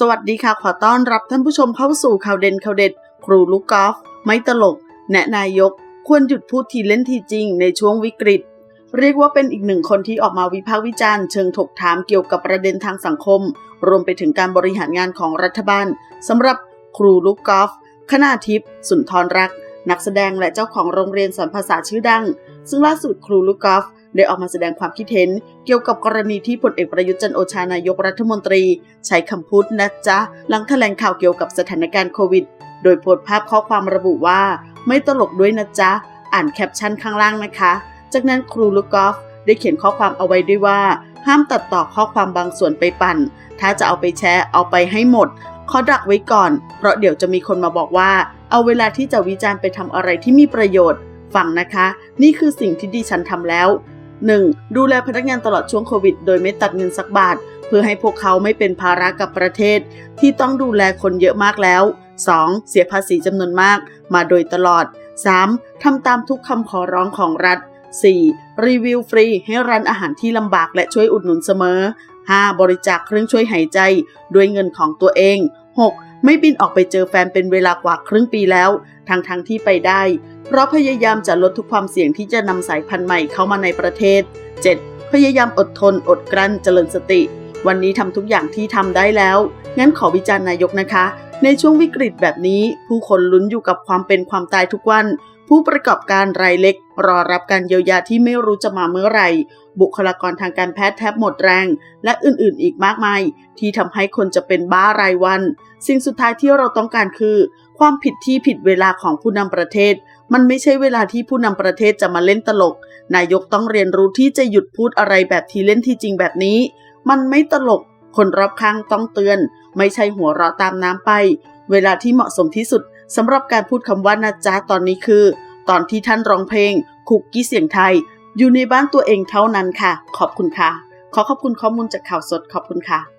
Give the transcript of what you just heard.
สวัสดีค่ะ ขอต้อนรับท่านผู้ชมเข้าสู่ข่าวเด่นข่าวเด็ด ครูลูกกอล์ฟไม่ตลก แนะนายก ควรหยุดพูดทีเล่นทีจริงในช่วงวิกฤต เรียกว่าเป็นอีกหนึ่งคนที่ออกมาวิพากษ์วิจารณ์เชิงถกถามเกี่ยวกับประเด็นทางสังคม รวมไปถึงการบริหารงานของรัฐบาลสำหรับครูลูกกอล์ฟคณาทิพย์สุนทรรักนักแสดงและเจ้าของโรงเรียนสอนภาษาชื่อดัง ซึ่งล่าสุดครูลูกกอล์ฟ ได้ออกมาแสดงความคิดเห็น เกี่ยวกับกรณีที่พลเอกประยุทธ์จันโอชานายกรัฐมนตรี ใช้คำพูดนะจ๊ะ หลังแถลงข่าวเกี่ยวกับสถานการณ์โควิด โดยโพสต์ภาพข้อความระบุว่า ไม่ตลกด้วยนะจ๊ะ อ่านแคปชั่นข้างล่างนะคะ จากนั้นครูลูกกอล์ฟได้เขียนข้อความเอาไว้ด้วยว่า ห้ามตัดต่อข้อความบางส่วนไปปั่น ถ้าจะเอาไปแชร์เอาไปให้หมดขอดักไว้ก่อน เพราะเดี๋ยวจะมีคนมาบอกว่า เอาเวลาที่จะวิจารณ์ไปทำอะไรที่มีประโยชน์ ฟังนะคะ นี่คือสิ่งที่ดิฉันทำแล้ว 1. ดูแลพนักงานตลอดช่วงโควิด โดยไม่ตัดเงินสักบาท เพื่อให้พวกเขาไม่เป็นภาระกับประเทศ ที่ต้องดูแลคนเยอะมากแล้ว 2. เสียภาษีจำนวนมากมาโดยตลอด 3. ทำตามทุกคำขอร้องของรัฐ 4. รีวิวฟรีให้ร้านอาหารที่ลำบากและช่วยอุดหนุนเสมอ 5. บริจาคเครื่องช่วยหายใจด้วยเงินของตัวเอง 6. ไม่บินออกไปเจอแฟนเป็นเวลากว่าครึ่งปีแล้ว ทั้งๆทที่ไปได้ เพราะพยายามจะลดทุกความเสี่ยงที่จะนำสายพันธุ์ใหม่เข้ามาในประเทศ 7. พยายามอดทนอดกลั้นเจริญสติ วันนี้ทำทุกอย่างที่ทำได้แล้ว งั้นขอวิจารณ์นายกนะคะ ในช่วงวิกฤตแบบนี้ ผู้คนลุ้นอยู่กับความเป็นความตายทุกวัน ผู้ประกอบการรายเล็ก รอรับการเยียวยาที่ไม่รู้จะมาเมื่อไหร่ บุคลากรทางการแพทย์แทบหมดแรง และอื่นๆ อีกมากมาย ที่ทำให้คนจะเป็นบ้ารายวัน สิ่งสุดท้ายที่เราต้องการคือ ความผิดที่ผิดเวลาของผู้นำประเทศ มันไม่ใช่เวลาที่ผู้นำประเทศจะมาเล่นตลก นายกต้องเรียนรู้ที่จะหยุดพูดอะไรแบบที่เล่นที่จริงแบบนี้ มันไม่ตลก คนรอบข้างต้องเตือน ไม่ใช่หัวเราะตามน้ำไป เวลาที่เหมาะสมที่สุดสำหรับการพูดคำว่านะจ๊ะตอนนี้คือ ตอนที่ท่านร้องเพลง คุกกี้เสียงไทย อยู่ในบ้านตัวเองเท่านั้นค่ะ ขอบคุณค่ะ ขอขอบคุณข้อมูลจากข่าวสดขอบคุณค่ะ